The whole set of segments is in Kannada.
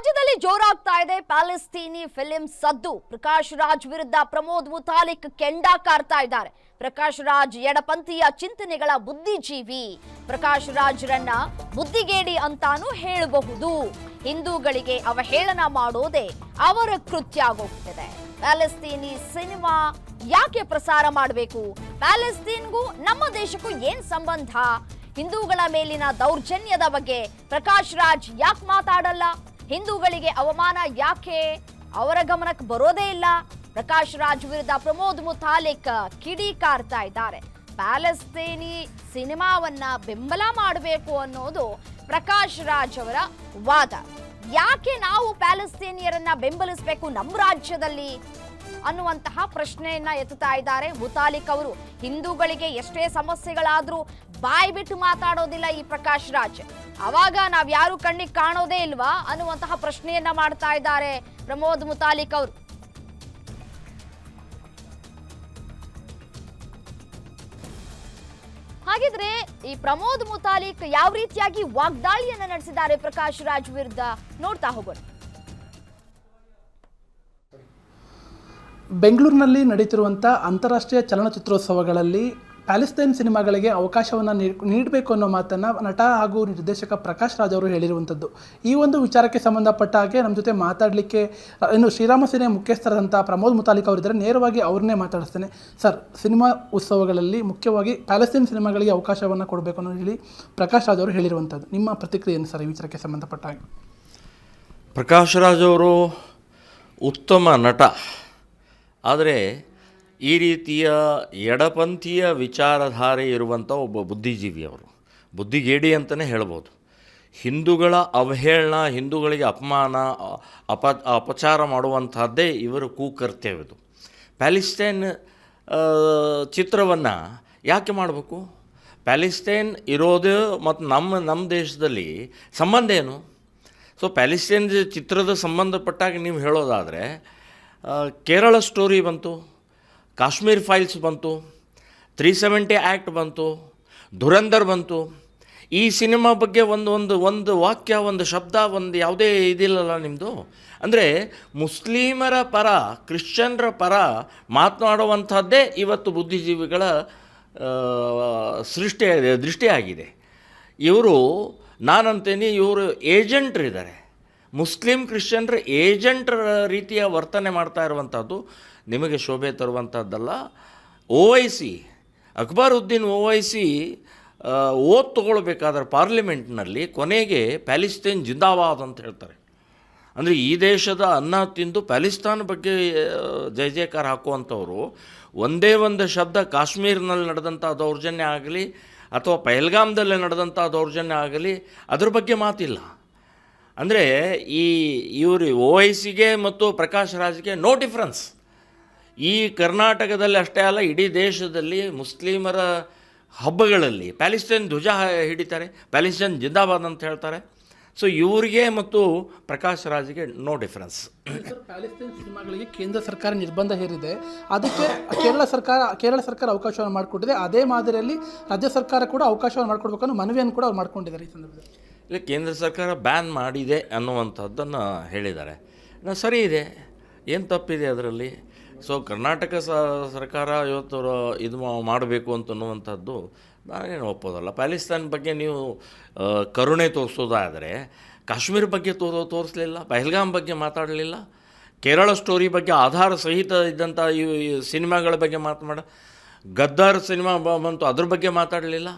ರಾಜ್ಯದಲ್ಲಿ ಜೋರಾಗ್ತಾ ಇದೆ. ಪ್ಯಾಲೆಸ್ತೀನಿ ಫಿಲಿಂ ಸದ್ದು. ಪ್ರಕಾಶ್ ರಾಜ್ ವಿರುದ್ಧ ಪ್ರಮೋದ್ ಮುತಾಲಿಕ್ ಕೆಂಡ ಕಾರ್ತಾ ಇದ್ದಾರೆ. ಪ್ರಕಾಶ್ ರಾಜ್ ಎಡಪಂಥೀಯ ಚಿಂತನೆಗಳ ಬುದ್ಧಿಜೀವಿ. ಪ್ರಕಾಶ್ ರಾಜ್ರನ್ನ ಬುದ್ಧಿಗೇಡಿ ಅಂತಾನೂ ಹೇಳಬಹುದು. ಹಿಂದೂಗಳಿಗೆ ಅವಹೇಳನ ಮಾಡೋದೇ ಅವರ ಕೃತ್ಯ ಆಗೋಗ್ತಿದೆ. ಪ್ಯಾಲೆಸ್ತೀನಿ ಸಿನಿಮಾ ಯಾಕೆ ಪ್ರಸಾರ ಮಾಡಬೇಕು? ಪ್ಯಾಲೆಸ್ತೀನ್ಗೂ ನಮ್ಮ ದೇಶಕ್ಕೂ ಏನ್ ಸಂಬಂಧ? ಹಿಂದೂಗಳ ಮೇಲಿನ ದೌರ್ಜನ್ಯದ ಬಗ್ಗೆ ಪ್ರಕಾಶ್ ರಾಜ್ ಯಾಕೆ ಮಾತಾಡಲ್ಲ? ಹಿಂದೂಗಳಿಗೆ ಅವಮಾನ ಯಾಕೆ? ಅವರ ಗಮನಕ್ಕೆ ಬರೋದೇ ಇಲ್ಲ. ಪ್ರಕಾಶ್ ರಾಜ್ ವಿರುದ್ಧ ಪ್ರಮೋದ್ ಮುತಾಲಿಕ್ ಕಿಡಿಕಾರ್ತಾ ಇದ್ದಾರೆ. ಪ್ಯಾಲೆಸ್ತೇನಿ ಸಿನಿಮಾವನ್ನ ಬೆಂಬಲ ಮಾಡಬೇಕು ಅನ್ನೋದು ಪ್ರಕಾಶ್ ರಾಜ್ ಅವರ ವಾದ. ಯಾಕೆ ನಾವು ಪ್ಯಾಲೆಸ್ತೇನಿಯರನ್ನ ಬೆಂಬಲಿಸಬೇಕು ನಮ್ಮ ರಾಜ್ಯದಲ್ಲಿ? ಅನ್ನುವಂತಹ ಪ್ರಶ್ನೆಯನ್ನ ಎತ್ತುತ್ತಾ ಇದ್ದಾರೆ ಮುತಾಲಿಕ್ ಅವರು ಹಿಂದೂಗಳಿಗೆ ಎಷ್ಟೇ ಸಮಸ್ಯೆಗಳಾದ್ರೂ ಬಾಯಿ ಬಿಟ್ಟು ಮಾತಾಡೋದಿಲ್ಲ ಈ ಪ್ರಕಾಶ್ ರಾಜ್. ಅವಾಗ ನಾವ್ ಯಾರು ಕಣ್ಣಿಗೆ ಕಾಣೋದೇ ಇಲ್ವಾ ಅನ್ನುವಂತಹ ಪ್ರಶ್ನೆಯನ್ನ ಮಾಡ್ತಾ ಇದ್ದಾರೆ ಪ್ರಮೋದ್ ಮುತಾಲಿಕ್ ಅವರು ಹಾಗಿದ್ರೆ ಈ ಪ್ರಮೋದ್ ಮುತಾಲಿಕ್ ಯಾವ ರೀತಿಯಾಗಿ ವಾಗ್ದಾಳಿಯನ್ನ ನಡೆಸಿದ್ದಾರೆ ಪ್ರಕಾಶ್ ರಾಜ್ ವಿರುದ್ಧ ನೋಡ್ತಾ ಹೋಗೋಣ. ಬೆಂಗಳೂರಿನಲ್ಲಿ ನಡೀತಿರುವಂಥ ಅಂತಾರಾಷ್ಟ್ರೀಯ ಚಲನಚಿತ್ರೋತ್ಸವಗಳಲ್ಲಿ ಪ್ಯಾಲಿಸ್ತೈನ್ ಸಿನಿಮಾಗಳಿಗೆ ಅವಕಾಶವನ್ನು ನೀಡಬೇಕು ಅನ್ನೋ ಮಾತನ್ನು ನಟ ಹಾಗೂ ನಿರ್ದೇಶಕ ಪ್ರಕಾಶ್ ರಾಜ್ ಅವರು ಹೇಳಿರುವಂಥದ್ದು. ಈ ಒಂದು ವಿಚಾರಕ್ಕೆ ಸಂಬಂಧಪಟ್ಟ ಹಾಗೆ ನಮ್ಮ ಜೊತೆ ಮಾತಾಡಲಿಕ್ಕೆ, ಇನ್ನು ಶ್ರೀರಾಮ ಸೇನೆ ಮುಖ್ಯಸ್ಥರಾದಂಥ ಪ್ರಮೋದ್ ಮುತಾಲಿಕ್ ಅವರಿದ್ದರೆ. ನೇರವಾಗಿ ಅವ್ರನ್ನೇ ಮಾತಾಡಿಸ್ತೇನೆ. ಸರ್, ಸಿನಿಮಾ ಉತ್ಸವಗಳಲ್ಲಿ ಮುಖ್ಯವಾಗಿ ಪ್ಯಾಲೆಸ್ತೈನ್ ಸಿನಿಮಾಗಳಿಗೆ ಅವಕಾಶವನ್ನು ಕೊಡಬೇಕು ಅನ್ನೋ ಹೇಳಿ ಪ್ರಕಾಶ್ ರಾಜ್ ಅವರು ಹೇಳಿರುವಂಥದ್ದು. ನಿಮ್ಮ ಪ್ರತಿಕ್ರಿಯೆ ಏನು ಸರ್ ಈ ವಿಚಾರಕ್ಕೆ ಸಂಬಂಧಪಟ್ಟ ಹಾಗೆ? ಪ್ರಕಾಶ್ ರಾಜ್ ಅವರು ಉತ್ತಮ ನಟ. ಆದರೆ ಈ ರೀತಿಯ ಎಡಪಂಥೀಯ ವಿಚಾರಧಾರೆ ಇರುವಂಥ ಒಬ್ಬ ಬುದ್ಧಿಜೀವಿ ಅವರು. ಬುದ್ಧಿಗೇಡಿ ಅಂತಲೇ ಹೇಳ್ಬೋದು. ಹಿಂದೂಗಳ ಅವಹೇಳನ, ಹಿಂದೂಗಳಿಗೆ ಅಪಮಾನ, ಅಪ, ಅಪಚಾರ ಮಾಡುವಂಥದ್ದೇ ಇವರ ಕೂಕರ್ತವ್ಯದು. ಪ್ಯಾಲಿಸ್ಟೈನ್ ಚಿತ್ರವನ್ನು ಯಾಕೆ ಮಾಡಬೇಕು? ಪ್ಯಾಲಿಸ್ಟೈನ್ ಇರೋದು ಮತ್ತು ನಮ್ಮ ನಮ್ಮ ದೇಶದಲ್ಲಿ ಸಂಬಂಧ ಏನು? ಸೊ ಪ್ಯಾಲಿಸ್ಟೈನ್ ಚಿತ್ರದ ಸಂಬಂಧಪಟ್ಟಾಗ ನೀವು ಹೇಳೋದಾದರೆ ಕೇರಳ ಸ್ಟೋರಿ ಬಂತು, ಕಾಶ್ಮೀರ್ ಫೈಲ್ಸ್ ಬಂತು, ತ್ರೀ ಸೆವೆಂಟಿ ಆ್ಯಕ್ಟ್ ಬಂತು, ಧುರಂಧರ್ ಬಂತು. ಈ ಸಿನಿಮಾ ಬಗ್ಗೆ ಒಂದು ಒಂದು ಒಂದು ವಾಕ್ಯ, ಒಂದು ಶಬ್ದ, ಒಂದು ಯಾವುದೇ ಇದಿಲ್ಲಲ್ಲ ನಿಮ್ಮದು ಅಂದರೆ ಮುಸ್ಲಿಮರ ಪರ, ಕ್ರಿಶ್ಚಿಯನ್ರ ಪರ ಮಾತನಾಡುವಂಥದ್ದೇ ಇವತ್ತು ಬುದ್ಧಿಜೀವಿಗಳ ಸೃಷ್ಟಿ, ದೃಷ್ಟಿಯಾಗಿದೆ. ಇವರು, ನಾನಂತೇನೆ ಇವರು ಏಜೆಂಟ್ರಿದ್ದಾರೆ ಮುಸ್ಲಿಂ ಕ್ರಿಶ್ಚಿಯನ್ರ ಏಜೆಂಟ್ರ ರೀತಿಯ ವರ್ತನೆ ಮಾಡ್ತಾ ಇರುವಂಥದ್ದು ನಿಮಗೆ ಶೋಭೆ ತರುವಂಥದ್ದಲ್ಲ O I C Akbaruddin O I C oath ತೊಗೊಳ್ಬೇಕಾದ್ರೆ ಪಾರ್ಲಿಮೆಂಟ್ನಲ್ಲಿ ಕೊನೆಗೆ ಪ್ಯಾಲಿಸ್ತೀನ್ ಜಿಂದಾಬಾದ್ ಅಂತ ಹೇಳ್ತಾರೆ. ಅಂದರೆ ಈ ದೇಶದ ಅನ್ನ ತಿಂದು ಪ್ಯಾಲಿಸ್ತಾನ್ ಬಗ್ಗೆ ಜಯ ಜಯಕಾರ ಹಾಕುವಂಥವ್ರು ಒಂದೇ ಒಂದು ಶಬ್ದ ಕಾಶ್ಮೀರ್ನಲ್ಲಿ ನಡೆದಂಥ ದೌರ್ಜನ್ಯ ಆಗಲಿ ಅಥವಾ ಪಹಲ್ಗಾಮ್ದಲ್ಲಿ ನಡೆದಂಥ ದೌರ್ಜನ್ಯ ಆಗಲಿ ಅದ್ರ ಬಗ್ಗೆ ಮಾತಿಲ್ಲ. ಅಂದರೆ ಈ ಇವರು ಓ ಐ ಸಿಗೆ ಮತ್ತು ಪ್ರಕಾಶ್ ರಾಜ್ಗೆ ನೋ ಡಿಫ್ರೆನ್ಸ್ ಈ ಕರ್ನಾಟಕದಲ್ಲಿ ಅಷ್ಟೇ ಅಲ್ಲ, ಇಡೀ ದೇಶದಲ್ಲಿ ಮುಸ್ಲಿಮರ ಹಬ್ಬಗಳಲ್ಲಿ ಪ್ಯಾಲಿಸ್ಟೈನ್ ಧ್ವಜ ಹಿಡಿತಾರೆ ಪ್ಯಾಲಿಸ್ಟೈನ್ ಜಿಂದಾಬಾದ್ ಅಂತ ಹೇಳ್ತಾರೆ. ಸೊ ಇವರಿಗೆ ಮತ್ತು ಪ್ರಕಾಶ್ ರಾಜ್ಗೆ ನೋ ಡಿಫ್ರೆನ್ಸ್ ಪ್ಯಾಲೆಸ್ಟೈನ್ ಸಿನಿಮಾಗಳಿಗೆ ಕೇಂದ್ರ ಸರ್ಕಾರ ನಿರ್ಬಂಧ ಹೇರಿದೆ. ಅದಕ್ಕೆ ಕೇರಳ ಸರ್ಕಾರ ಕೇರಳ ಸರ್ಕಾರ ಅವಕಾಶವನ್ನು ಮಾಡಿಕೊಟ್ಟಿದೆ. ಅದೇ ಮಾದರಿಯಲ್ಲಿ ರಾಜ್ಯ ಸರ್ಕಾರ ಕೂಡ ಅವಕಾಶವನ್ನು ಮಾಡಿಕೊಡ್ಬೇಕನ್ನೋ ಮನವಿಯನ್ನು ಕೂಡ ಅವ್ರು ಮಾಡ್ಕೊಂಡಿದ್ದಾರೆ ಈ ಸಂದರ್ಭದಲ್ಲಿ. ಇಲ್ಲ, ಕೇಂದ್ರ ಸರ್ಕಾರ ಬ್ಯಾನ್ ಮಾಡಿದೆ ಅನ್ನುವಂಥದ್ದನ್ನು ಹೇಳಿದ್ದಾರೆ. ಸರಿ ಇದೆ. ಏನು ತಪ್ಪಿದೆ ಅದರಲ್ಲಿ? ಸೊ ಕರ್ನಾಟಕ ಸರ್ಕಾರ ಇವತ್ತು ಇದು ಮಾಡಬೇಕು ಅಂತ ಅನ್ನುವಂಥದ್ದು ನಾನೇನು ಒಪ್ಪೋದಲ್ಲ. ಪ್ಯಾಲಿಸ್ತಾನ್ ಬಗ್ಗೆ ನೀವು ಕರುಣೆ ತೋರಿಸೋದಾದರೆ, ಕಾಶ್ಮೀರ ಬಗ್ಗೆ ತೋರೋ ತೋರಿಸಲಿಲ್ಲ, ಪಹಲ್ಗಾಮ್ ಬಗ್ಗೆ ಮಾತಾಡಲಿಲ್ಲ, ಕೇರಳ ಸ್ಟೋರಿ ಬಗ್ಗೆ ಆಧಾರ ಸಹಿತ ಇದ್ದಂಥ ಈ ಸಿನಿಮಾಗಳ ಬಗ್ಗೆ ಮಾತನಾಡ ಗದ್ದಾರ್ ಸಿನಿಮಾ ಬಂತು ಅದ್ರ ಬಗ್ಗೆ ಮಾತಾಡಲಿಲ್ಲ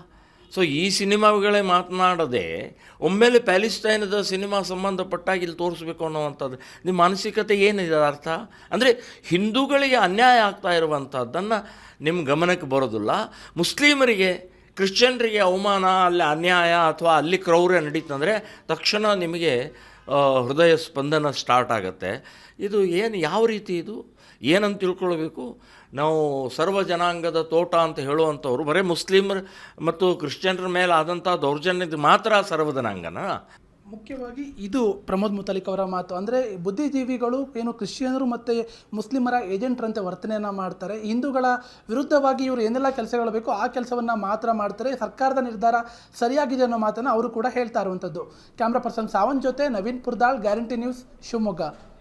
ಸೊ ಈ ಸಿನಿಮಾಗಳೇ ಮಾತನಾಡದೆ ಒಮ್ಮೆಲೆ ಪ್ಯಾಲಿಸ್ಟೈನದ ಸಿನಿಮಾ ಸಂಬಂಧಪಟ್ಟಾಗಿ ಇಲ್ಲಿ ತೋರಿಸ್ಬೇಕು ಅನ್ನೋವಂಥದ್ದು. ನಿಮ್ಮ ಮಾನಸಿಕತೆ ಏನಿದೆ ಅರ್ಥ? ಅಂದರೆ ಹಿಂದೂಗಳಿಗೆ ಅನ್ಯಾಯ ಆಗ್ತಾ ಇರುವಂಥದ್ದನ್ನು ನಿಮ್ಮ ಗಮನಕ್ಕೆ ಬರೋದಿಲ್ಲ. ಮುಸ್ಲಿಮರಿಗೆ, ಕ್ರಿಶ್ಚಿಯನ್ರಿಗೆ ಅವಮಾನ, ಅಲ್ಲಿ ಅನ್ಯಾಯ ಅಥವಾ ಅಲ್ಲಿ ಕ್ರೌರ್ಯ ನಡೀತಂದರೆ ತಕ್ಷಣ ನಿಮಗೆ ಹೃದಯ ಸ್ಪಂದನ ಸ್ಟಾರ್ಟ್ ಆಗುತ್ತೆ. ಇದು ಏನು ಯಾವ ರೀತಿ ಇದು? ಏನಂತ ತಿಳ್ಕೊಳ್ಬೇಕು? ನಾವು ಸರ್ವ ಜನಾಂಗದ ತೋಟ ಅಂತ ಹೇಳುವಂಥವ್ರು, ಬರೀ ಮುಸ್ಲಿಮರ್ ಮತ್ತು ಕ್ರಿಶ್ಚಿಯನ್ರ ಮೇಲೆ ಆದಂಥ ದೌರ್ಜನ್ಯದ ಮಾತ್ರ ಸರ್ವ ಜನಾಂಗನ? ಮುಖ್ಯವಾಗಿ ಇದು ಪ್ರಮೋದ್ ಮುತಾಲಿಕ್ ಅವರ ಮಾತು. ಅಂದರೆ ಬುದ್ಧಿಜೀವಿಗಳು ಏನು ಕ್ರಿಶ್ಚಿಯನರು ಮತ್ತು ಮುಸ್ಲಿಮರ ಏಜೆಂಟ್ರಂತೆ ವರ್ತನೆಯನ್ನು ಮಾಡ್ತಾರೆ. ಹಿಂದೂಗಳ ವಿರುದ್ಧವಾಗಿ ಇವರು ಏನೆಲ್ಲ ಕೆಲಸಗಳು ಬೇಕೋ ಆ ಕೆಲಸವನ್ನು ಮಾತ್ರ ಮಾಡ್ತಾರೆ. ಸರ್ಕಾರದ ನಿರ್ಧಾರ ಸರಿಯಾಗಿದೆ ಅನ್ನೋ ಮಾತನ್ನು ಅವರು ಕೂಡ ಹೇಳ್ತಾ ಇರುವಂಥದ್ದು. ಕ್ಯಾಮ್ರಾ ಪರ್ಸನ್ ಸಾವಂತ್ ಜೊತೆ ನವೀನ್ ಪುರ್ದಾಳ್, ಗ್ಯಾರಂಟಿ ನ್ಯೂಸ್ ಶಿವಮೊಗ್ಗ.